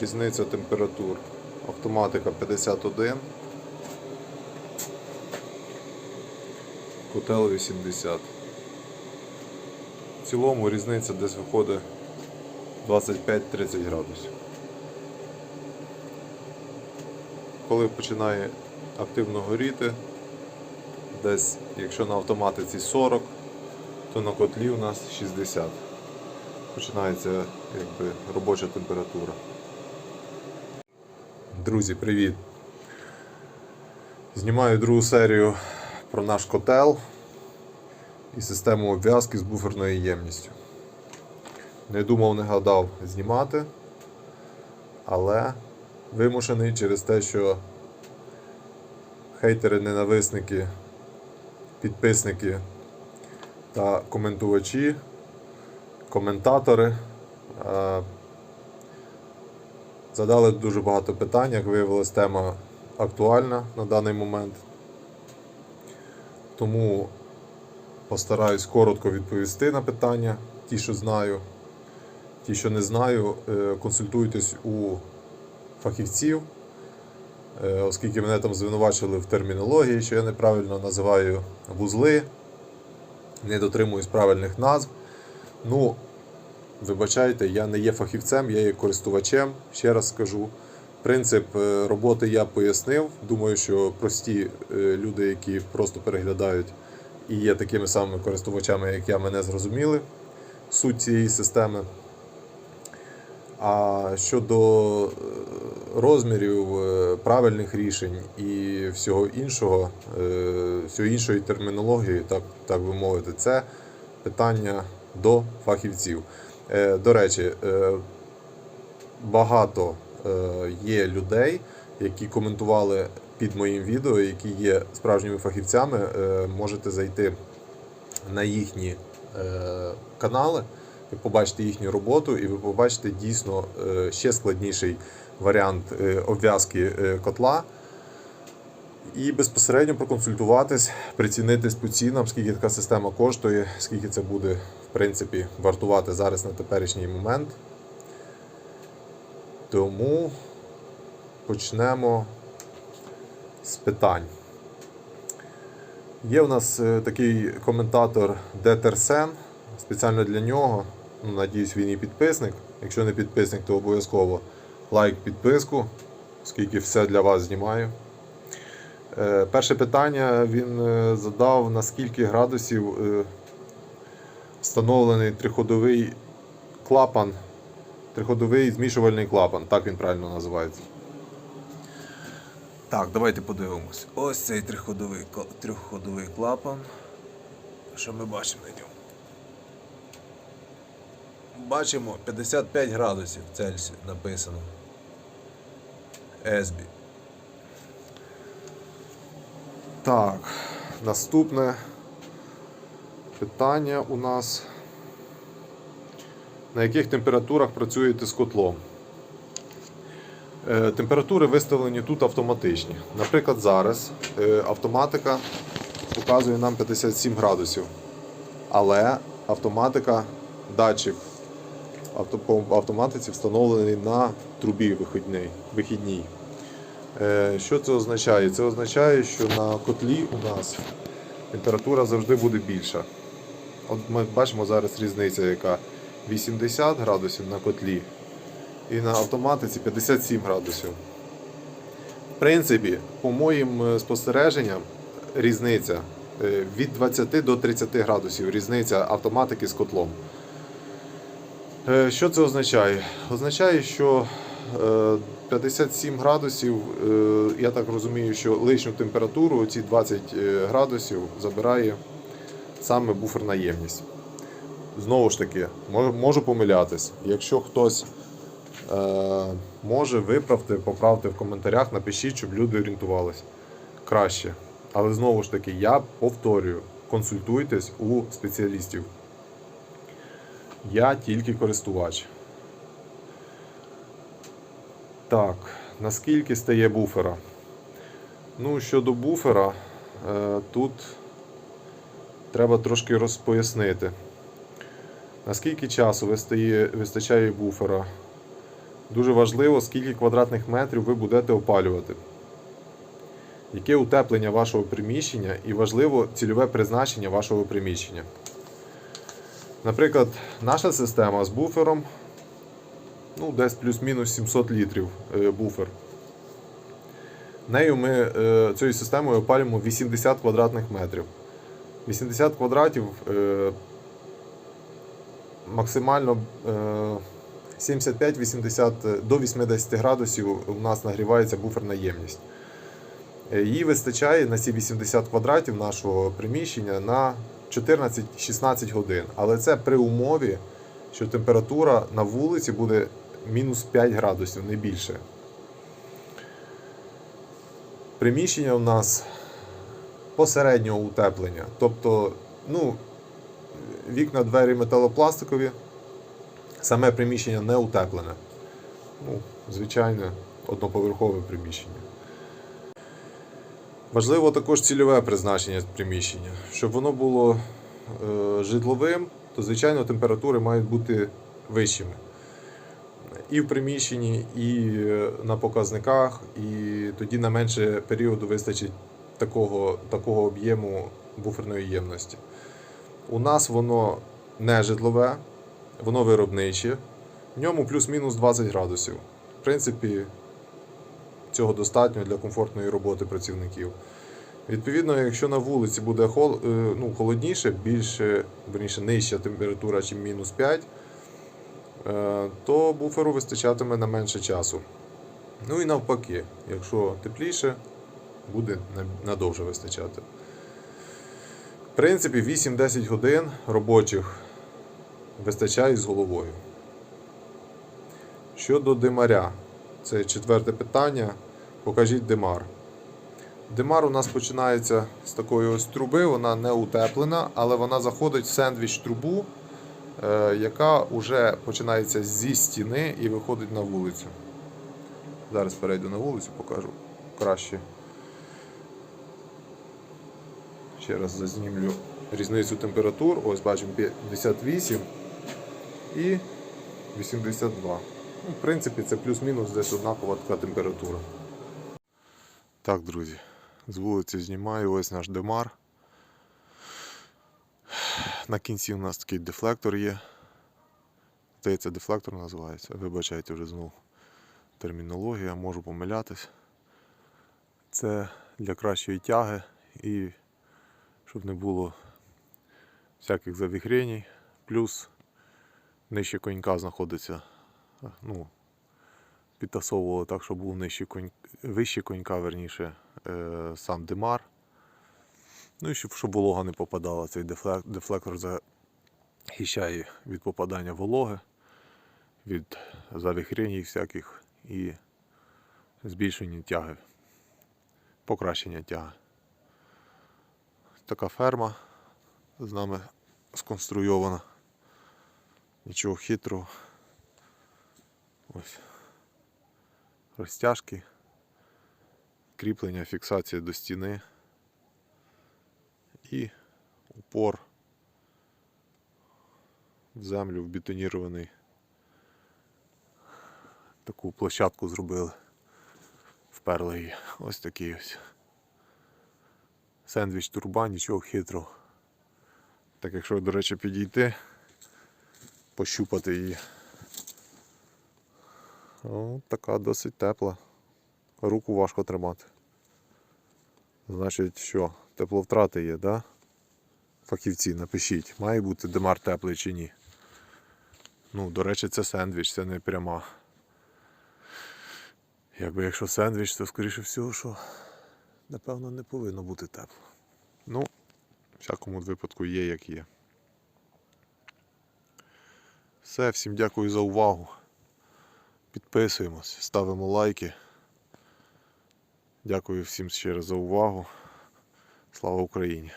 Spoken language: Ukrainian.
Різниця температур. Автоматика 51. Котел 80. В цілому різниця десь виходить 25-30 градусів. Коли починає активно горіти, десь, якщо на автоматиці 40, то на котлі у нас 60. Починається якби, робоча температура. Друзі, привіт! Знімаю другу серію про наш котел і систему обв'язки з буферною ємністю. Не думав, не гадав знімати, але вимушений через те, що хейтери, ненависники, підписники та коментувачі, коментатори е, задали дуже багато питань, як виявилось, тема актуальна на даний момент. Тому постараюсь коротко відповісти на питання, ті, що знаю. Ті, що не знаю, е, консультуйтесь у фахівців, е, оскільки мене там звинувачили в термінології, що я неправильно називаю вузли, не дотримуюсь правильних назв. Ну, вибачайте, я не є фахівцем, я є користувачем. Ще раз скажу. Принцип е, роботи я пояснив. Думаю, що прості е, люди, які просто переглядають і є такими самими користувачами, як я, мене зрозуміли суть цієї системи. А щодо е, розмірів, правильних рішень і всього іншого, всього іншої термінології, так, так би мовити, це питання до фахівців. Е, До речі, е, багато е, є людей, які коментували під моїм відео, які є справжніми фахівцями. Можете зайти на їхні канали, ви побачите їхню роботу, і ви побачите дійсно ще складніший варіант обв'язки котла. І безпосередньо проконсультуватись, прицінитись по цінам, скільки така система коштує, скільки це буде в принципі вартувати зараз на теперішній момент. Тому почнемо з питань. Є у нас е, такий коментатор Детерсен, спеціально для нього. Ну, Надіюсь, він і підписник. Якщо не підписник, то обов'язково лайк, підписку, оскільки все для вас знімаю. Е, Перше питання він е, задав, на скільки градусів е, встановлений триходовий клапан, триходовий змішувальний клапан, так він правильно називається. Так, давайте подивимось. Ось цей триходовий, трьохходовий клапан. Що ми бачимо на ньому? Бачимо 55 градусів Цельсію написано. Есбі. Так, наступне питання у нас. На яких температурах працюєте з котлом? Е, Температури виставлені тут автоматичні. Наприклад, зараз е, автоматика показує нам 57 градусів. Але автоматика, датчик автоматиці встановлений на трубі вихідній. Е, Що це означає? Це означає, що на котлі у нас температура завжди буде більша. От ми бачимо зараз різниця, яка 80 градусів на котлі і на автоматиці 57 градусів. В принципі, по моїм е, спостереженням, різниця е, від 20 до 30 градусів різниця автоматики з котлом. Що це означає? Означає, що 57 градусів, е, я так розумію, що лишню температуру, ці 20 е, градусів, забирає саме буферна ємність. Знову ж таки, можу, помилятись. Якщо хтось е, може, виправте, поправте в коментарях, напишіть, щоб люди орієнтувалися краще. Але знову ж таки, я повторюю, консультуйтесь у спеціалістів. Я тільки користувач. Так, наскільки стає буфера? Ну, щодо буфера, е, тут треба трошки розпояснити. Наскільки часу вистачає буфера дуже важливо, скільки квадратних метрів ви будете опалювати. Яке утеплення вашого приміщення і важливо цільове призначення вашого приміщення. Наприклад, наша система з буфером, ну, десь плюс-мінус 700 літрів е, буфер. Нею ми е, цією системою опалюємо 80 квадратних метрів. 80 квадратів е, максимально е, 75-80 е, до 80 градусів у нас нагрівається буферна ємність. Її вистачає на ці 80 квадратів нашого приміщення на 14-16 годин. Але це при умові, що температура на вулиці буде мінус 5 градусів, не більше. Приміщення у нас посереднього утеплення. Тобто, ну, вікна, двері металопластикові, саме приміщення не утеплене. Ну, звичайне одноповерхове приміщення. Важливо також цільове призначення приміщення. Щоб воно було е, житловим, то звичайно температури мають бути вищими. І в приміщенні, і е, на показниках, і тоді на менше періоду вистачить такого, такого об'єму буферної ємності. У нас воно не житлове, воно виробниче. В ньому плюс-мінус 20 градусів. В принципі, цього достатньо для комфортної роботи працівників. Відповідно, якщо на вулиці буде е, ну, холодніше, більше, верніше, нижча температура, ніж мінус 5, е, то буферу вистачатиме на менше часу. Ну і навпаки, якщо тепліше, буде надовше вистачати. В принципі, 8-10 годин робочих вистачає з головою. Щодо димаря, це четверте питання. Покажіть димар. Димар у нас починається з такої ось труби, вона не утеплена, але вона заходить в сендвіч трубу, е, яка вже починається зі стіни і виходить на вулицю. Зараз перейду на вулицю, покажу краще. Ще раз зазнімлю різницю температур. Ось бачимо 58 і 82. Ну, в принципі, це плюс-мінус десь однакова така температура. Так, друзі, з вулиці знімаю ось наш демар. На кінці у нас такий дефлектор є. Здається, дефлектор називається. Вибачайте вже знову термінологія, можу помилятись. Це для кращої тяги і щоб не було всяких завіхрень. Плюс нижче конька знаходиться. Ну, підтасовували так, щоб був нижче конь... вище конька, верніше, е, сам димар. Ну і щоб, щоб волога не попадала. Цей дефлек... дефлектор захищає від попадання вологи, від завихрень всяких і збільшення тяги, покращення тяги. Така ферма з нами сконструйована. Нічого хитрого. Ось. Розтяжки, кріплення, фіксація до стіни і упор в землю в бетонірований. Таку площадку зробили. Вперли її. Ось такий ось. Сендвіч турба, нічого хитрого. Так якщо, до речі, підійти, пощупати її. О, така досить тепла. Руку важко тримати. Значить, що, тепловтрати є, да? Фахівці, напишіть, має бути димар теплий чи ні. Ну, до речі, це сендвіч, це не пряма. Якби якщо сендвіч, то скоріше всього, що напевно не повинно бути тепло. Ну, в всякому випадку є як є. Все, всім дякую за увагу. Підписуємось, ставимо лайки. Дякую всім ще раз за увагу. Слава Україні!